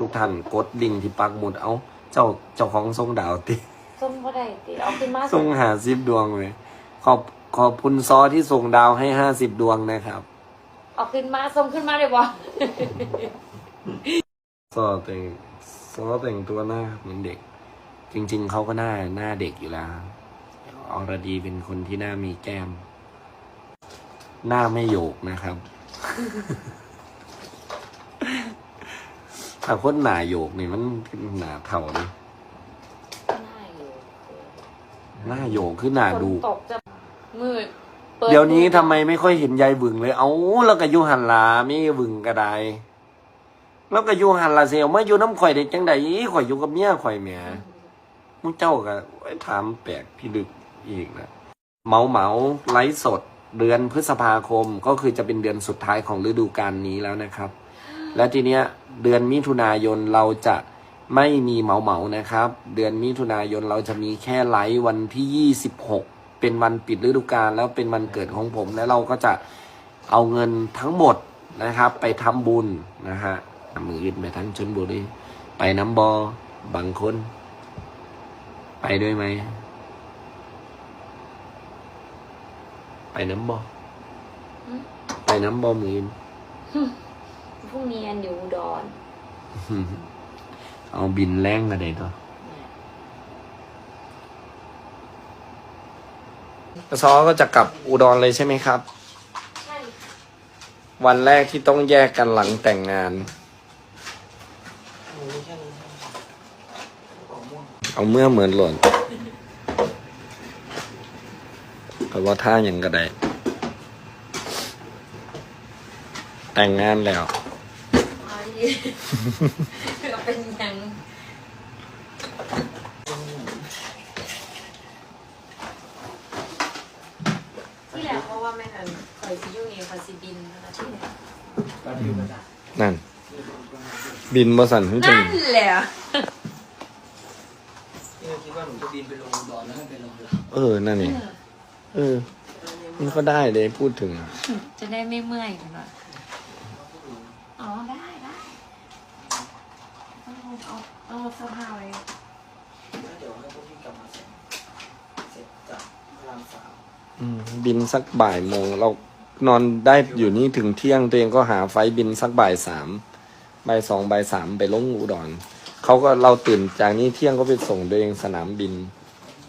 ทุกๆท่านกดลิงก์ที่ปักหมุดเอา เจ้าเจ้าของทรงดาวติส้มก็ได้ติเอาขึ้นมาส่งหาสิบดวงเลยขอบขอบคุณซอที่ส่งดาวให้ห้าสิบดวงนะครับ เอาขึ้นมาส้มขึ้นมาเลยบ่ซอแต่งซอแต่งตัวหน้าเหมือนเด็ก จริง ๆเขาก็หน้าหน้าเด็กอยู่แล้วอรดีเป็นคนที่หน้ามีแก้ม หน้าไม่โยกนะครับ ถ้าคนหนาโยกนี่มันหนาเท่าเลยง่ายอยู่หน้าโยกคือหน้าฝนดูตกจะมืดปิเดี๋ยวนี้มืดทำไมไม่ค่อยเห็นยายบึงเลย เอาแล้วก็อยู่หันลาไม่บึงก็ได้ แล้วก็อยู่หันลาเซลมาอยู่น้ำข่อยเด็กจังใดข่อยอยู่กับเมียข่อยเมียมุเจ้าก็ไว้ถามแปลกพี่ดึกอีกนะเหมาเหมาไลฟ์สดเดือนพฤษภาคมก็คือจะเป็นเดือนสุดท้ายของฤดูกาลนี้แล้วนะครับ และทีเนี้ย เดือนมิถุนายนเราจะไม่มีเหมาเหมานะครับ เดือนมิถุนายนเราจะมีแค่ไลฟ์วันที่ยี่สิบหกเป็นวันปิดฤดูกาลแล้วเป็นวันเกิดของผม แล้วเราก็จะเอาเงินทั้งหมดนะครับ ไปทำบุญนะฮะมืออื่นไปทั้งชนบุรีไปน้ำบอบางคน ไปด้วยไหม ไปน้ำบอไปน้ำบอมืออื่น พรุ่งนี้อันอยู่อุดรเอาบินแรงกันเลยตัวซอก็จะกลับอุดรเลยใช่ไหมครับ ใช่วันแรกที่ต้องแยกกันหลังแต่งงาน เอาเมื่อเหมือนหล่นแต่ว่าท่าอย่างก็ได้แต่งงานแล้ว ไอ้ก็เป็นหยังที่แหละเพราะว่าแม่ทันคอยซิยุ่งเองคอยซิบินนะคะที่แหละนั่น บินมาสั่นขึ้นจันั่งนแหละที่เราคิดว่าหนูจะบินไปลงอุดอนแล้วให้ไปลงเราเออ นั่นนี่เออ มันก็ได้เลยพูดถึง จะได้ไม่เมื่อยกันหน่อยอ๋อได้ได้ เอาเอาเอาเสื้อผ้าไว้แล้วเดี๋ยวให้พวกพี่กลับมาเสร็จเสร็จจากพระรามสามอืมบินสักบ่ายโมง เรานอนได้อยู่นี่ถึงเที่ยงตัวเองก็หาไฟล์บินสักบ่ายสามบ่ายสองบ่ายสามไปลงอุดรเขาก็เราตื่นจากนี้เที่ยงก็ไปส่งตัวเองสนามบิน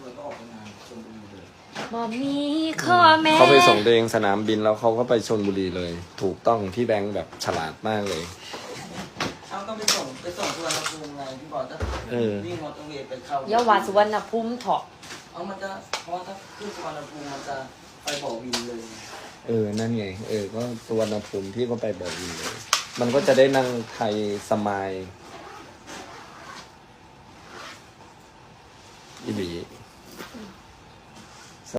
เลยก็ออกไปงานชลบุรีเลยบอมีข้อแม่เขาไปส่งตัวเองสนามบินแล้วเขาก็ไปชนบุรีเลย ถูกต้องที่แบงค์แบบฉลาดมากเลยเอาต้อง ไปส่งไปส่งสุวรรณภูมิไงพี่บอกจะเออ วิ่งมอเตอร์เวย์ไปเข้าเยาวาสุวรรณภูมิเถาะเอามันจะเพราะว่าถ้าขึ้นสุวรรณภูมิมันจะไปบ่อวินเลยไงเออ นั่นไง เออ ก็สุวรรณภูมิที่ก็ไปบอกอินเลย มันก็จะได้นั่งไทยสมายอิลี